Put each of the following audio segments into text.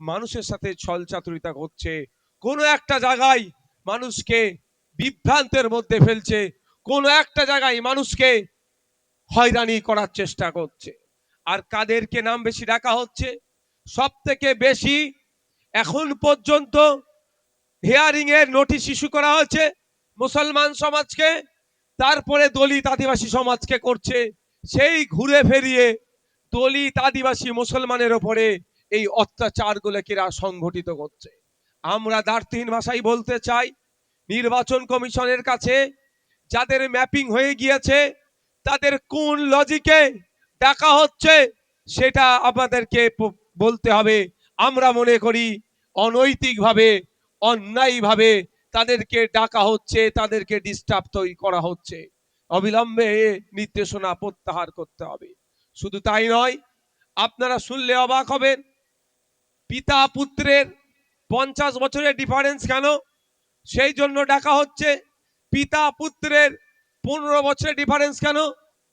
মানুষের সাথে ছলচাতুরিতা করছে কোনো একটা জায়গায় মানুষকে বিভ্রান্তের মধ্যে ফেলছে। কোনো একটা জায়গায় মানুষকে হয়রানি করার চেষ্টা করছে। আর কাদেরকে নাম বেশি ডাকা হচ্ছে? সব থেকে বেশি এখন পর্যন্ত হিয়ারিং এর নোটিশ ইস্যু করা হয়েছে মুসলমান সমাজকে। তারপরে দলিত আদিবাসী সমাজকে করছে। সেই ঘুরে ফেরিয়ে দলিত আদিবাসী মুসলমানের ওপরে এই অত্যাচারগুলোকে এরা সংঘটিত করছে। আমরা দার্থহীন ভাষায় বলতে চাই, নির্বাচন কমিশনের কাছে যাদের ম্যাপিং হয়ে গিয়েছে, তাদের কোন লজিকে ডাকা হচ্ছে সেটা আমাদেরকে বলতে হবে। আমরা মনে করি অনৈতিকভাবে, অন্যায়ভাবে তাদেরকে ডাকা হচ্ছে, তাদেরকে ডিস্টার্ব তৈরি করা হচ্ছে। অবিলম্বে নির্দেশনা প্রত্যাহার করতে হবে। শুধু তাই নয়, আপনারা শুনলে অবাক হবেন পিতা পুত্রের পঞ্চাশ বছরের ডিফারেন্স কেন? সেই জন্য ডাকা হচ্ছে পিতা পুত্রের পনেরো বছরের ডিফারেন্স কেন?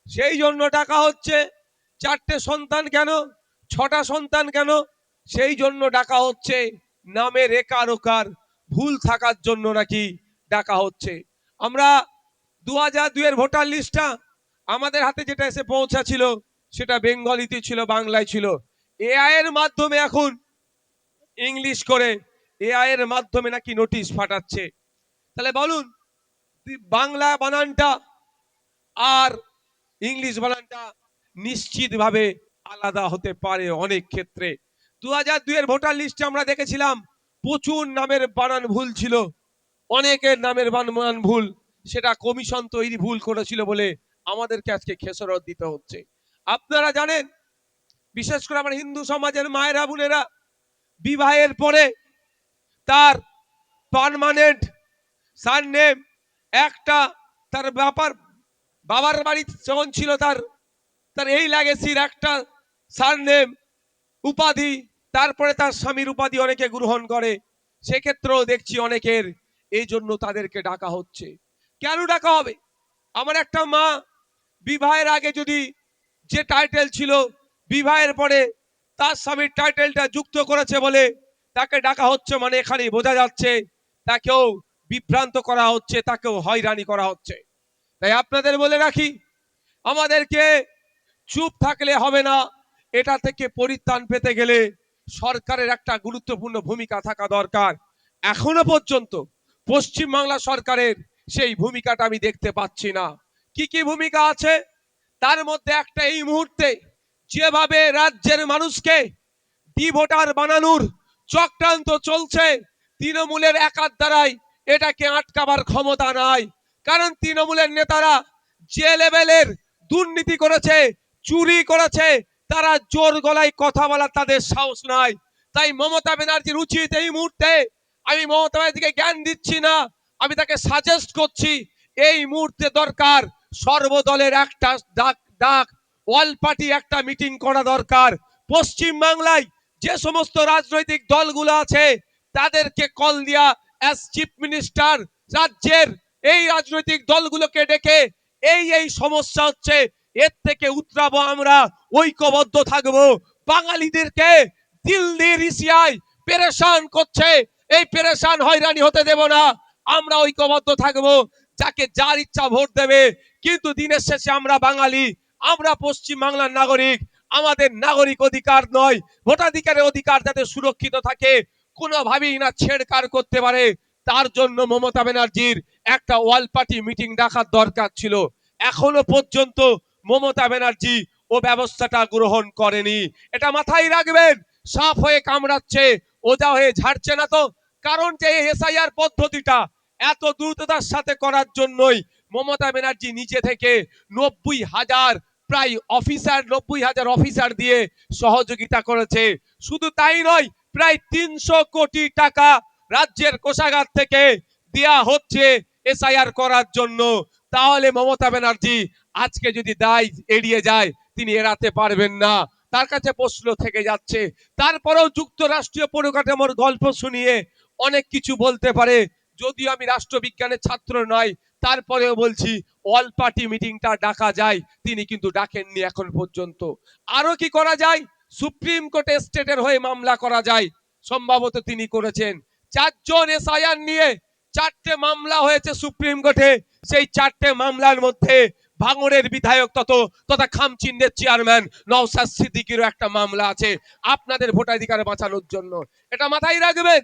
সেই জন্য ডাকা হচ্ছে চারটে সন্তান কেন? ছটা সন্তান কেন? সেই জন্য ডাকা হচ্ছে নামের একার ওকার ভুল থাকার জন্য নাকি ডাকা হচ্ছে। আমরা দু হাজার দুইয়ের ভোটার লিস্টটা আমাদের হাতে যেটা এসে পৌঁছাছিল সেটা বেঙ্গলিতে ছিল, বাংলায় ছিল। এআইয়ের মাধ্যমে এখন ইংলিশ করে এআই এর মাধ্যমে নাকি নোটিশ পাঠাচ্ছে। তাহলে বলুন বাংলা বানানটা আর ইংলিশ বানানটা নিশ্চিতভাবে আলাদা হতে পারে অনেক ক্ষেত্রে। দু হাজার দুইয়ের ভোটার লিস্টে আমরা দেখেছিলাম, প্রচুর নামের বানান ভুল ছিল। অনেকের নামের বানান ভুল, সেটা কমিশন তৈরি ভুল করেছিল বলে আমাদেরকে আজকে খেসরত দিতে হচ্ছে। আপনারা জানেন, বিশেষ করে আমার হিন্দু সমাজের মায়েরা, বোনেরা বিবাহের পরে তার পার্মানেন্ট সারনেম একটা, তার ব্যাপার বাবার বাড়ি যখন ছিল তার তার এই লাগেসির একটা সারনেম উপাধি, তারপরে তার স্বামীর উপাধি অনেকে গ্রহণ করে। সেক্ষেত্রেও দেখছি অনেকের এই জন্য তাদেরকে ডাকা হচ্ছে। কেন ডাকা হবে? আমার একটা মা, বিবাহের আগে যদি যে টাইটেল ছিল, বিবাহের পরে তার স্বামীর টাইটেলটা যুক্ত করেছে বলে তাকে ডাকা হচ্ছে মানে এখানে বোঝা যাচ্ছে, তাকেও বিভ্রান্ত করা হচ্ছে, তাকেও হয়রানি করা হচ্ছে। তাই আপনাদের বলে রাখি, আমাদেরকে চুপ থাকলে হবে না, এটা থেকে পরিত্রাণ পেতে গেলে সরকারের একটা গুরুত্বপূর্ণ ভূমিকা থাকা দরকার। এখনও পর্যন্ত পশ্চিমবাংলা সরকারের সেই ভূমিকাটা আমি দেখতে পাচ্ছি না। কি কি ভূমিকা আছে? তার মধ্যে একটা এই মুহূর্তে যেভাবে রাজ্যের মানুষকে ডি ভোটার বানানোর চক্রান্ত চলছে, তৃণমূলের একার দ্বারাই এটাকে আটকাবার ক্ষমতা নাই। কারণ তৃণমূলের নেতারা যে লেভেলের দুর্নীতি করেছে, চুরি করেছে, তারা জোর গলায় কথা বলার তাদের সাহস নাই। তাই মমতা ব্যানার্জির উচিত এই মুহূর্তে আমি মমতা ব্যানার্জিকে জ্ঞান দিচ্ছি না, আমি তাকে সাজেস্ট করছি, এই মুহূর্তে দরকার সর্বদলের একটা ডাক ডাক অল পার্টি একটা মিটিং করা দরকার। পশ্চিম বাংলায় যে সমস্ত রাজনৈতিক দলগুলো আছে, তাদেরকে কল দিয়া অ্যাজ চিফ মিনিস্টার রাজ্যের এই রাজনৈতিক দলগুলোকে ডেকে এই এই সমস্যা হচ্ছে, এর থেকে উতরাবো আমরা, ঐক্যবদ্ধ থাকব। বাঙালিদেরকে দিল্লির ইসিয়ায় পেরেশান করছে। এই পেরেশান হয়রানি হতে দেব না। আমরা ঐক্যবদ্ধ থাকব। যাকে যার ইচ্ছা ভোট দেবে। কিন্তু দিনের শেষে আমরা বাঙালি। আমরা পশ্চিম বাংলার নাগরিক, আমাদের নাগরিক অধিকার নয়। ভোটাধিকারের অধিকার যাতে সুরক্ষিত থাকে, কোনোভাবেই না ছেড়কার করতে পারে। তার জন্য মমতা ব্যানার্জির একটা ওয়াল পার্টি মিটিং ডাকার দরকার ছিল। এখনও পর্যন্ত মমতা ব্যানার্জি ও ব্যবস্থাটা গ্রহণ করেনি। এটা মাথায় রাখবেন, সাফ হয়ে কামড়াচ্ছে, ওজা হয়ে ঝাড়ছে না তো। কারণ যে এসআইআর পদ্ধতিটা এত দ্রুততার সাথে করার জন্যই মমতা ব্যানার্জি নিচে থেকে নব্বই হাজার প্রায় অফিসার নব্বই হাজার অফিসার দিয়ে সহযোগিতা করেছে। শুধু তাই নয়, প্রায় তিনশো কোটি টাকা রাজ্যের কোষাগার থেকে দেয়া হচ্ছে এসআইআর করার জন্য। তাহলে মমতা ব্যানার্জি আজকে যদি দায় এড়িয়ে যায়, তিনি এড়াতে পারবেন না। তার কাছে প্রশ্ন থেকে যাচ্ছে, তারপরেও যুক্তরাষ্ট্রীয় পরিকাঠামোর গল্প শুনিয়ে অনেক কিছু বলতে পারে। যদিও আমি রাষ্ট্রবিজ্ঞানের ছাত্র নয় তারপরেও বলছি অল পার্টি মিটিংটা ডাকা যায়, তিনি কিন্তু ডাকেননি এখন পর্যন্ত। আরও কি করা যায়? সুপ্রিম কোর্টে স্টেটের হয়ে মামলা করা যায়। সম্ভবত তিনি করেছেন। চারজন এসআইআর নিয়ে চারটে মামলা হয়েছে সুপ্রিম কোর্টে সেই চারটে মামলার মধ্যে ভাঙড়ের বিধায়ক তত, তথা খামচিন্দের চেয়ারম্যান নওসাদ সিদ্দিকিরও একটা মামলা আছে। আপনাদের ভোটাধিকার বাঁচানোর জন্য। এটা মাথায় রাখবেন।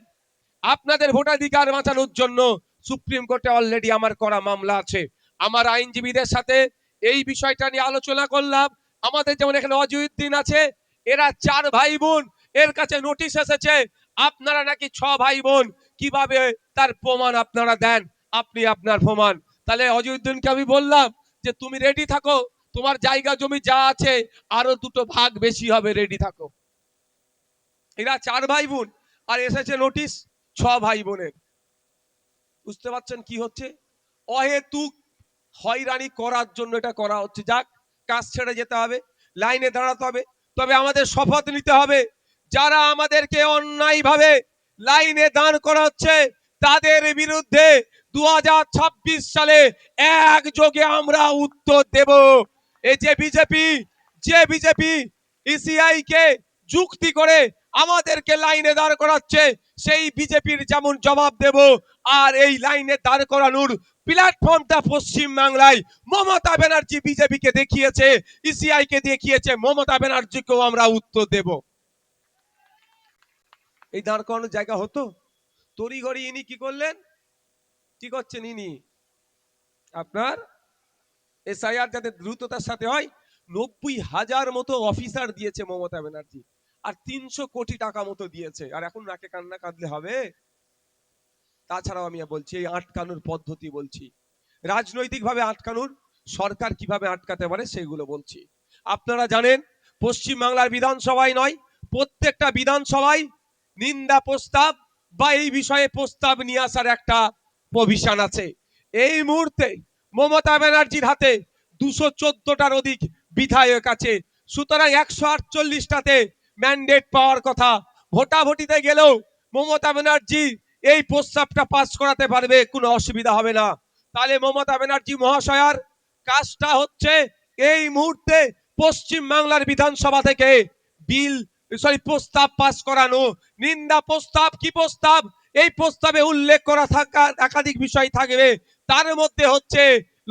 আপনাদের ভোটাধিকার বাঁচানোর জন্য সুপ্রিম কোর্টে অলরেডি আমার করা মামলা আছে। আমার আইনজীবীদের সাথে এই বিষয়টা নিয়ে আলোচনা করলাম। আমাদের যেমন এখানে অজয়ুদ্দিন আছে, এরা চার ভাই বোন এর কাছে নোটিশ এসেছে, আপনারা নাকি ছ ভাই বোন কীভাবে তার প্রমাণ আপনারা দেন? আপনি আপনার প্রমাণ। তাহলে অজয়ুদ্দিনকে আমি বললাম যে, তুমি রেডি থাকো, তোমার জায়গা জমি যা আছে, আরও দুটো ভাগ বেশি হবে রেডি থাকো। এরা চার ভাই বোন আর এসেছে নোটিশ ছ ভাই বোনের বুঝতে পারছেন কি হচ্ছে? অহেতুক হয়রানি করার জন্য এটা করা হচ্ছে। যাক, কাজ ছেড়ে যেতে হবে, লাইনে দাঁড়াতে হবে। তবে আমাদের শপথ নিতে হবে, যারা আমাদেরকে অন্যায়ভাবে লাইনে দাঁড় করা হচ্ছে তাদের বিরুদ্ধে দু সালে একযোগে আমরা উত্তর দেব। এই যে বিজেপি যে বিজেপি ইসিআই কে যুক্তি করে আমাদেরকে লাইনে দাঁড় করাচ্ছে, সেই বিজেপির যেমন জবাব দেব আর এই লাইনে দাঁড় করানোর প্ল্যাটফর্মটা পশ্চিম বাংলায় মমতা ব্যানার্জি বিজেপিকে দেখিয়েছে ইসিআই কে দেখিয়েছে, মমতা ব্যানার্জিকেও আমরা উত্তর দেব। এই দাঁড় করানোর জায়গা হতো? তড়িঘড়ি ইনি কি করলেন? কি করছেন ইনি? আপনার এসআইআর যাতে দ্রুততার সাথে হয়, নব্বই হাজার মতো অফিসার দিয়েছে মমতা ব্যানার্জি, আর তিনশো কোটি টাকা মতো দিয়েছে। আর এখন নাকে কান্না কাঁদলে হবে? তাছাড়াও আমি বলছি, এই আটকানোর পদ্ধতি বলছি। রাজনৈতিকভাবে আটকানোর, সরকার কীভাবে আটকাতে পারে সেগুলো বলছি। আপনারা জানেন পশ্চিম বাংলার বিধানসভায় নয়, প্রত্যেকটা বিধানসভায় নিন্দা প্রস্তাব বা এই বিষয়ে প্রস্তাব নিয়ে আসার একটা প্রভিশন আছে। এই মুহূর্তে মমতা ব্যানার্জির হাতে দুশো চোদ্দটার অধিক বিধায়ক আছে। সুতরাং একশো আটচল্লিশটাতে ম্যান্ডেট পাওয়ার কথা। ভোটাভুটিতে গেলেও মমতা ব্যানার্জি এই প্রস্তাবটা পাস করাতে পারবে, কোনো অসুবিধা হবে না। তাহলে মমতা ব্যানার্জি মহাশয়ার কাজটা হচ্ছে এই মুহূর্তে পশ্চিম বাংলার বিধানসভা থেকে বিল, সরি, প্রস্তাব পাস করানো। নিন্দা প্রস্তাব, কি প্রস্তাব? এই প্রস্তাবে উল্লেখ করা থাকা, একাধিক বিষয় থাকবে। তার মধ্যে হচ্ছে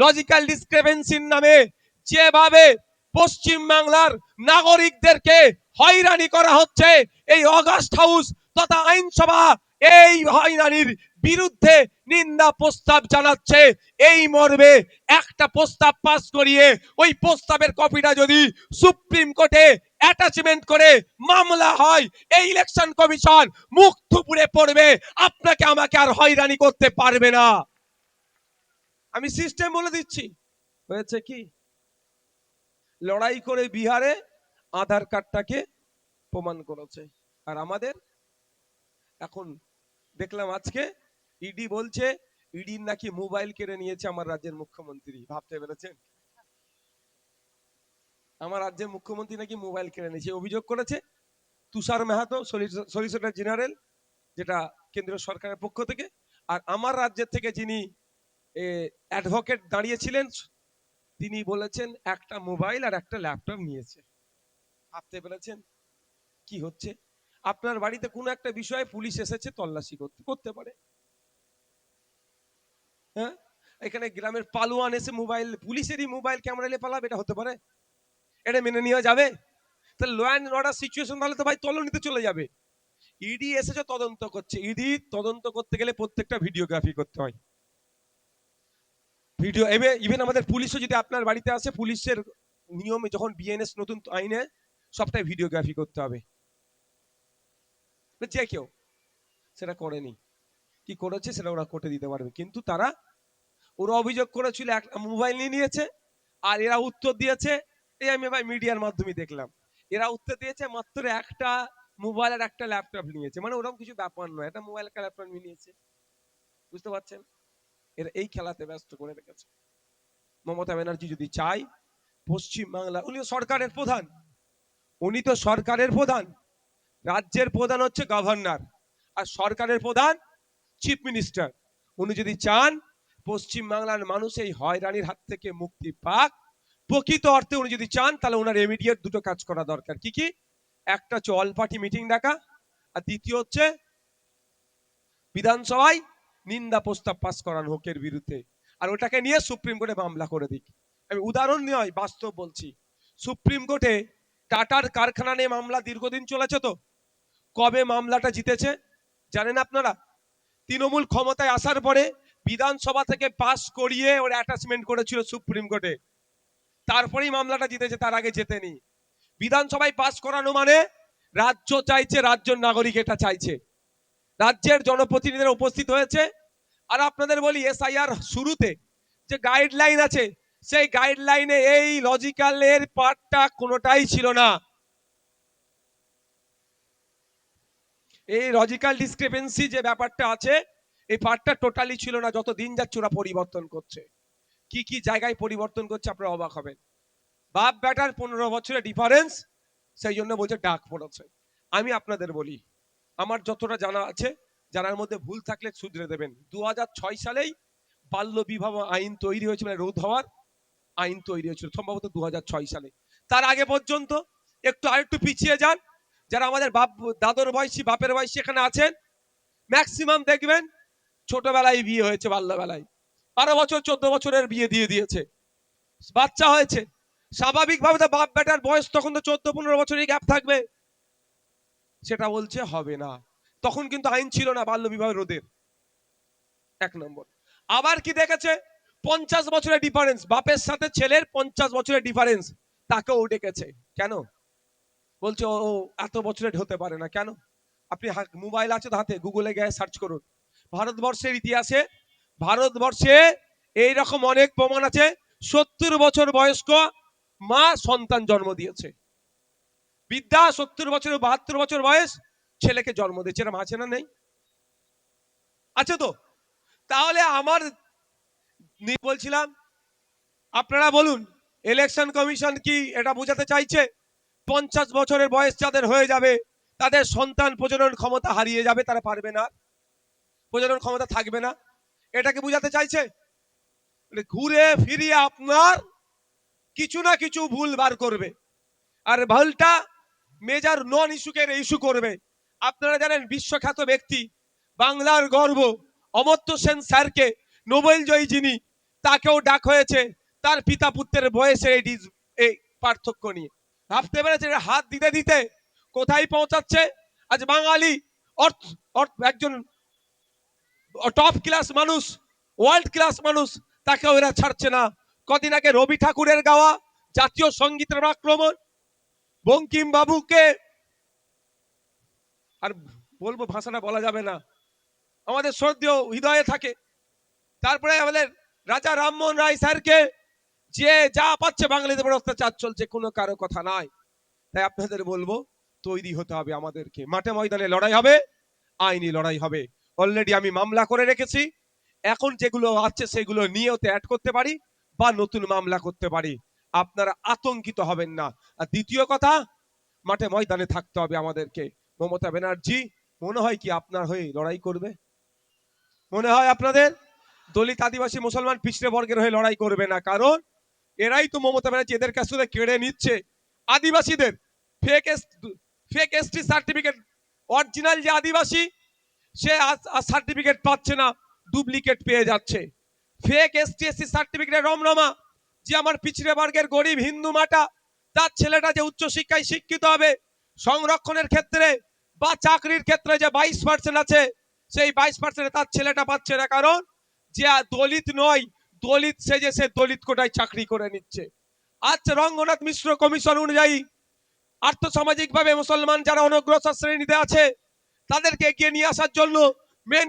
লজিক্যাল ডিসক্রিপেন্সির নামে যেভাবে পশ্চিম বাংলার নাগরিকদেরকে হয়রানি করা হচ্ছে, এই অগাস্ট হাউস তথা আইনসভা এই হয়রানির বিরুদ্ধে নিন্দা প্রস্তাব জানাচ্ছে। এই মর্মে একটা প্রস্তাব পাস করিয়ে ওই প্রস্তাবের কপিটা যদি সুপ্রিম কোর্টে অ্যাটাচমেন্ট করে মামলা হয়, এই ইলেকশন কমিশন মুখ থুপুড়ে পড়বে। আপনাকে আমাকে আর হয়রানি করতে পারবে না। আমি সিস্টেম বলে দিচ্ছি। হয়েছে কি? লড়াই করে বিহারে আধার কার্ডটাকে প্রমাণ করেছে। আর আমাদের এখন দেখলাম আজকে ইডি বলছে ইডির নাকি মোবাইল কেড়ে নিয়েছে আমার রাজ্যের মুখ্যমন্ত্রী, ভাবতে পেরেছেন? আমার রাজ্যের মুখ্যমন্ত্রী নাকি মোবাইল কেড়ে নিয়েছে, অভিযোগ করেছে তুষার মেহাতো সলিসিটর জেনারেল যেটা কেন্দ্রীয় সরকারের পক্ষ থেকে, আর আমার রাজ্যের থেকে যিনি অ্যাডভোকেট দাঁড়িয়েছিলেন, তিনি বলেছেন একটা মোবাইল আর একটা ল্যাপটপ নিয়েছে। ভাবতে পেরেছেন? কি হচ্ছে? আপনার বাড়িতে কোনো একটা বিষয়ে পুলিশ এসেছে, তল্লাশি করতে করতে পারে। হ্যাঁ? এখানে গ্রামের পালোয়ান এসে মোবাইল, পুলিশেরই মোবাইল ক্যামেরা নিয়ে পালাবে, এটা হতে পারে। এটা মেনে নেওয়া যাবে। তাহলে ল অ্যান্ড অর্ডার সিচুয়েশন তাহলে তো ভাই তলনিতে চলে যাবে। ইডি এসেছে, তদন্ত করছে। ইডি তদন্ত করতে গেলে প্রত্যেকটা ভিডিওগ্রাফি করতে হয়। ভিডিও এবে ইভেন আমাদের পুলিশও যদি আপনার বাড়িতে আসে, পুলিশের নিয়মে যখন বিএনএস নতুন আইনে সবটাই ভিডিওগ্রাফি করতে হবে। যে কেউ, সেটা করেনি। কি করেছে সেটা ওরা কোর্টে দিতে পারবে। কিন্তু তারা, ওরা অভিযোগ করেছিল একটা মোবাইল নিয়ে নিয়েছে, আর এরা উত্তর দিয়েছে, এই আমি ভাই মিডিয়ার মাধ্যমে দেখলাম। এরা উত্তর দিয়েছে, মাত্র একটা মোবাইল আর একটা ল্যাপটপ নিয়েছে। মানে ওরকম কিছু ব্যাপার নয়, একটা মোবাইল একটা ল্যাপটপ নিয়ে নিয়েছে। বুঝতে পারছেন? এরা এই খেলাতে ব্যস্ত করে রেখেছে। মমতা ব্যানার্জি যদি চাই পশ্চিম বাংলা উনি সরকারের প্রধান। উনি তো সরকারের প্রধান। রাজ্যের প্রধান হচ্ছে গভর্নর আর সরকারের প্রধান চিফ মিনিস্টার। উনি যদি চান, পশ্চিম বাংলার মানুষ এই হয়রানির হাত থেকে মুক্তি পাক। প্রকৃত অর্থে উনি যদি চান, তাহলে ওনার ইমিডিয়েট দুটো কাজ করা দরকার। কি কি? একটা হচ্ছে অল পার্টি মিটিং ডাকা আর দ্বিতীয় হচ্ছে বিধানসভায় নিন্দা প্রস্তাব পাস করান হোকের বিরুদ্ধে। আর ওটাকে নিয়ে সুপ্রিম কোর্টে মামলা করে দিক। আমি উদাহরণ নয়, বাস্তব বলছি। সুপ্রিম কোর্টে টাটার কারখানা নিয়ে মামলা দীর্ঘদিন চলেছে তো? কবে মামলাটা জিতেছে জানেন আপনারা? তৃণমূল ক্ষমতায় আসার পরে বিধানসভা থেকে পাস করিয়ে ওর অ্যাটাচমেন্ট করেছিল সুপ্রিম কোর্টে। তারপরেই মামলাটা জিতেছে, তার আগে জেতেনি। বিধানসভায় পাস করানো মানে রাজ্য চাইছে রাজ্যের নাগরিক এটা চাইছে। রাজ্যের জনপ্রতিনিধিরা উপস্থিত হয়েছে। আর আপনাদের বলি, এসআইআর শুরুতে যে গাইডলাইন আছে, সেই গাইডলাইনে এই লজিক্যালের পার্টটা কোনোটাই ছিল না। এই লজিক্যাল ডিসক্রিপেন্সি যে ব্যাপারটা আছে, এই পার্টটা টোটালি ছিল না যত দিন যাচ্ছে ওরা পরিবর্তন করছে। কি কি জায়গায় পরিবর্তন করছে আপনারা অবাক হবেন। বাপ ব্যাটার পনেরো বছরের ডিফারেন্স সেই জন্য বলছে ডাক পড়েছে। আমি আপনাদের বলি, আমার যতটা জানা আছে, জানার মধ্যে ভুল থাকলে শুধরে দেবেন। দু ছয় সালেই বাল্য বিবাহ আইন তৈরি হয়েছিল মানে রোধ হওয়ার আইন তৈরি হয়েছিল, সম্ভবত দু হাজার ছয় সালে। তার আগে পর্যন্ত একটু আরেকটু পিছিয়ে যান যারা আমাদের বাপ, দাদর বয়সী, বাপের বয়সী এখানে আছেন ম্যাক্সিমাম দেখবেন ছোটবেলায় বিয়ে হয়েছে, বাল্যবেলায়। বারো বছর, চোদ্দ বছরের বিয়ে দিয়ে দিয়েছে। বাচ্চা হয়েছে। স্বাভাবিকভাবে তো বাপ বেটার বয়স তখন তো চোদ্দ, পনেরো বছরের গ্যাপ থাকবে। সেটা বলছে হবে না। তখন কিন্তু আইন ছিল না বাল্য বিবাহ রোধের। এক নম্বর। আবার কি দেখেছে? পঞ্চাশ বছরের ডিফারেন্স বাপের সাথে ছেলের পঞ্চাশ বছরের ডিফারেন্স তাকেও ডেকেছে। কেন? বলছে, ও এত বছরের হতে পারে না, কেন? আপনি মোবাইল আছে হাতে গুগলে গিয়ে সার্চ করুন। ভারতবর্ষের ইতিহাসে, ভারতবর্ষে এই রকম অনেক প্রমাণ আছে, সত্তর বছর বয়স্ক মা সন্তান জন্ম দিয়েছে। বিদ্যা সত্তর বছর, বাহাত্তর বছর বয়স, ছেলেকে জন্ম দিয়েছে, এরকম আছে না নেই? আছে তো? তাহলে আমার বলছিলাম, আপনারা বলুন ইলেকশন কমিশন কি এটা বোঝাতে চাইছে? পঞ্চাশ বছরের বয়স যাদের হয়ে যাবে, তাদের সন্তান প্রজনন ক্ষমতা হারিয়ে যাবে, তারা পারবে না। প্রজনন ক্ষমতা থাকবে না। এটাকে বোঝাতে চাইছে? ঘুরে ফিরিয়ে আপনার কিছু না কিছু ভুল বার করবে। আর ভুলটা মেজার নন ইস্যুকে ইস্যু করবে। আপনারা জানেন, বিশ্বখ্যাত ব্যক্তি, বাংলার গর্ব, অমর্ত্য সেন স্যারকে নোবেল জয়ী যিনি, তাকেও ডাক হয়েছে। তার পিতা পুত্রের বয়সের এই পার্থক্য নিয়ে। ভাবতে পেরেছে হাত দিতে দিতে কোথায় পৌঁছাচ্ছে? আজ বাঙালি অর্থ অর্থ, একজন টপ ক্লাস মানুষ ওয়ার্ল্ড ক্লাস মানুষ তাকে ওরা ছাড়ছে না। কদিন আগে রবি ঠাকুরের গাওয়া জাতীয় সঙ্গীতের আক্রমণ, বঙ্কিম বাবুকে। আর বলব ভাষাটা বলা যাবে না। আমাদের শ্রদ্ধেয় হৃদয়ে থাকে। তারপরে আমাদের রাজা রামমোহন রায় স্যারকে যে যা পাচ্ছে বাঙালিদের উপর অত্যাচার চলছে, কোনো কারও কথা নাই। তাই আপনাদের বলব, তৈরি হতে হবে আমাদেরকে। মাঠে ময়দানে লড়াই হবে, আইনি লড়াই হবে। অলরেডি আমি মামলা করে রেখেছি। এখন যেগুলো আছে সেগুলো নিয়ে ওতে অ্যাড করতে পারি, বা নতুন মামলা করতে পারি। আপনারা আতঙ্কিত হবেন না। আর দ্বিতীয় কথা, মাঠে ময়দানে থাকতে হবে আমাদেরকে। মমতা ব্যানার্জি, মনে হয় কি আপনার হয়ে লড়াই করবে? মনে হয় আপনাদের? দলিত আদিবাসী মুসলমান পিছড়ে বর্গের হয়ে লড়াই করবে না। কারণ এরাই তো মমতা ব্যানার্জি এদের কাছ থেকে কেড়ে নিচ্ছে। আদিবাসীদের fake fake ST certificate original যে আদিবাসী, সে সার্টিফিকেট পাচ্ছে না ডুপ্লিকেট পেয়ে যাচ্ছে। ফেক এসটি এসসি সার্টিফিকেট রমরমা, যে আমার পিছড়ে বর্গের গরিব হিন্দু মাটা, তার ছেলেটা যে উচ্চশিক্ষায় শিক্ষিত হবে, সংরক্ষণের ক্ষেত্রে বা চাকরির ক্ষেত্রে যে বাইশ পার্সেন্ট আছে, সেই বাইশ পার্সেন্টে তার ছেলেটা পাচ্ছে না। কারণ যে দলিত নয় দলিত সেজে সে দলিত কোটায় চাকরি করে নিচ্ছে। আজ রঙ্গনাথ মিশ্র কমিশন অনুযায়ী আর্থসামাজিকভাবে মুসলমান যারা অনগ্রসর শ্রেণীতে আছে, তাদেরকে এগিয়ে নিয়ে আসার জন্য মেন